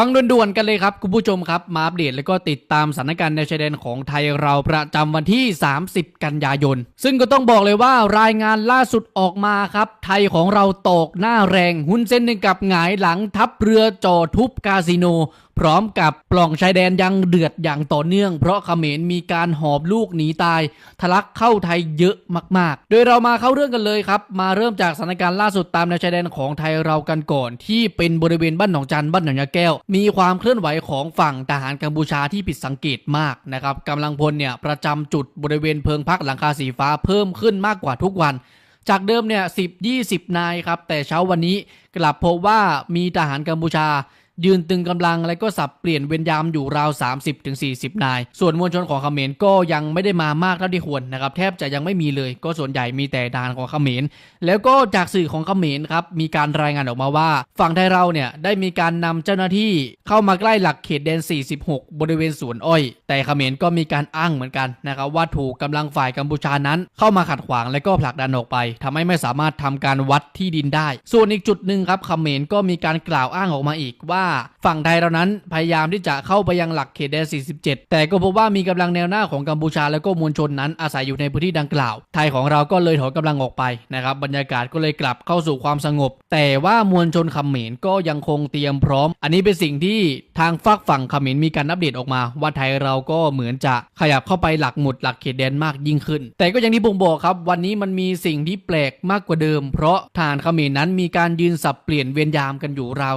ฟังด่วนๆกันเลยครับ คุณผู้ชมครับ มาอัปเดตแล้วก็ติดตามสถานการณ์ในชายแดนของไทยเราประจำวันที่ 30 กันยายน ซึ่งก็ต้องบอกเลยว่ารายงานล่าสุดออกมาครับ ไทยของเราตกหน้าแรงหุ้นเส้นหนึ่งกับหงายหลังทับเรือจอทุบคาสิโน พร้อมกับปล่องชายแดนยังเดือดอย่างต่อเนื่อง เพราะเขมรมีการหอบลูกหนีตายทะลักเข้าไทยเยอะมาก ๆ โดยเรามาเข้าเรื่องกันเลยครับ มาเริ่มจากสถานการณ์ล่าสุดตามแนวชายแดนของไทยเรากันก่อน ที่เป็นบริเวณบ้านหนองจันบ้านหนองยาแก้วมีความเคลื่อนไหวของฝั่งทหารกัมพูชาที่ผิดสังเกตมากนะครับกำลังพลเนี่ยประจำจุดบริเวณเพิงพักหลังคาสีฟ้าเพิ่มขึ้นมากกว่าทุกวัน จากเดิมเนี่ย10 20นายครับแต่เช้าวันนี้กลับพบว่ามีทหารกัมพูชา ยืนตึงกำลังและก็สับเปลี่ยนเวรยามอยู่ราว 30-40 นาย ส่วนมวลชนของเขมรก็ยังไม่ได้มามากเท่าที่ควรนะครับแทบจะยังไม่มีเลย ก็ส่วนใหญ่มีแต่ทหารของเขมร แล้วก็จากสื่อของเขมรครับมีการรายงานออกมาว่า ฝั่งไทยเราเนี่ยได้มีการนำเจ้าหน้าที่เข้ามาใกล้หลักเขตแดน 46 บริเวณสวนอ้อย แต่เขมรก็มีการอ้างเหมือนกันนะครับว่าถูกกำลังฝ่ายกัมพูชานั้นเข้ามาขัดขวางและก็ผลักดันออกไปทำให้ไม่สามารถทำการวัดที่ดินได้ ส่วนอีกจุดหนึ่งครับเขมรก็มีการกล่าวอ้างออกมาอีกว่าฝั่งไทยเรานั้นพยายามที่จะเข้าไปยังหลักเขตแดน 47 แต่ก็พบว่ามีกำลังแนวหน้าของกัมพูชาและก็มวลชนนั้นอาศัยอยู่ในพื้นที่ดังกล่าว ไทยของเราก็เลยถอนกำลังออกไปนะครับบรรยากาศก็เลยกลับเข้าสู่ความสงบ แต่ว่ามวลชนเขมรก็ยังคงเตรียมพร้อม อันนี้เป็นสิ่งที่ทางฝักฝั่งเขมรมีการอัปเดตออกมา ว่าไทยเราก็เหมือนจะขยับเข้าไปหลักหมุดหลักเขตแดนมากยิ่งขึ้น แต่ก็อย่างที่ผมบอกครับ วันนี้มันมีสิ่งที่แปลกมากกว่าเดิม เพราะทหารเขมรนั้นมีการยืนสับเปลี่ยนเวรยามกันอยู่ราว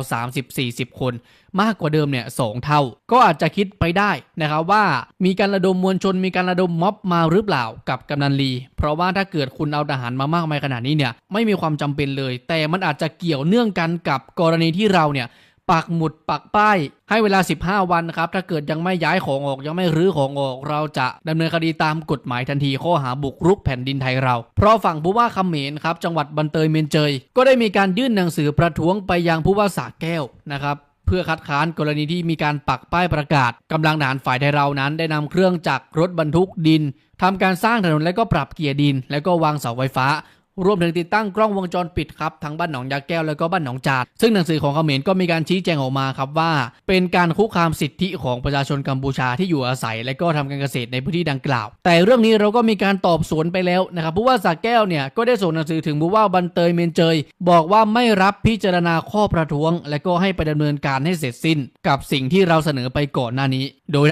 30-40คนมากกว่าเดิมเนี่ยสองเท่า ก็อาจจะคิดไปได้นะครับว่ามีการระดมมวลชนมีการระดมม็อบมาหรือเปล่ากับกำนันลี เพราะว่าถ้าเกิดคุณเอาทหารมามากมายขนาดนี้เนี่ยไม่มีความจำเป็นเลย แต่มันอาจจะเกี่ยวเนื่องกันกับกรณีที่เราเนี่ยปักหมุดปักป้ายให้เวลา 15 วันครับ ถ้าเกิดยังไม่ย้ายของออกยังไม่รื้อของออก เราจะดำเนินคดีตามกฎหมายทันทีข้อหาบุกรุกแผ่นดินไทยเรา เพราะฝั่งผู้ว่าคำเขมรครับ จังหวัดบันเตยเมนเจย ก็ได้มีการยื่นหนังสือประท้วงไปยังผู้ว่าสระแก้วนะครับ พื่อคัดค้านกรณีที่มีการปักป้ายประกาศกำลังทหารฝ่ายไทยเรานั้น ได้นำเครื่องจักรรถบรรทุกดินทำการสร้างถนนและก็ปรับเกียร์ดิน และก็วางเสาไฟฟ้า รวมถึงติดตั้งกล้องวงจรปิดครับทั้งบ้านหนองยาแก้วแล้วก็บ้านหนองจาด ซึ่งหนังสือของเขมรก็มีการชี้แจงออกมาครับว่า เป็นการคุกคามสิทธิของประชาชนกัมพูชาที่อยู่อาศัย และก็ทำการเกษตรในพื้นที่ดังกล่าว แต่เรื่องนี้เราก็มีการตอบสวนไปแล้วนะครับผู้ว่าสระแก้วเนี่ยก็ได้ส่งหนังสือถึงผู้ว่าบันเตยเมนเจย บอกว่าไม่รับพิจารณาข้อประท้วง และก็ให้ไปดำเนินการให้เสร็จสิ้น กับสิ่งที่เราเสนอไปก่อนหน้านี้ โดย